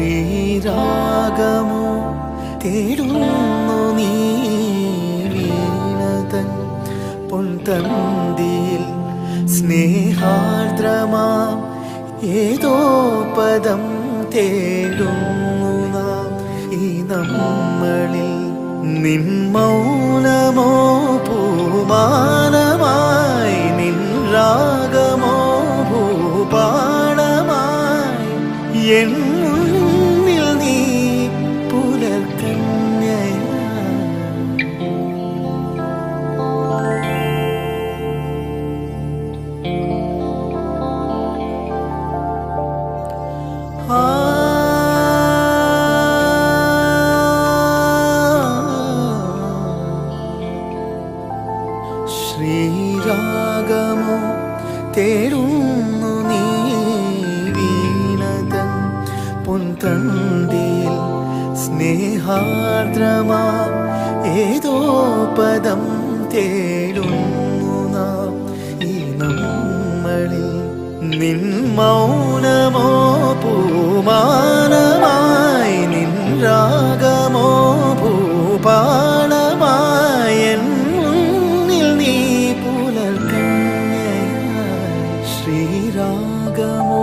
ശ്രീരാഗമോ തേടുന്നു നീ വീണതൻ പൊൻതന്തിയിൽ സ്നേഹാർദ്രമാം ഏതോ പദം തേടുന്നു നാം. ഈ നമ്മളിൽ നിൻ മൗനമോ പൂമാനമായി നിൻ രാഗമോ പൂപാണമായി എൻ ശ്രീരാഗമോ തേടുന്നു നീ വീണതൻ പൊൻതണ്ടിയിൽ സ്നേഹാർദ്രമാ ഏതോ പദം തേടുന്നു നാം. നമ്മളിൽ നിൻ മൗനമോ പൂമാ శ్రీరాగము.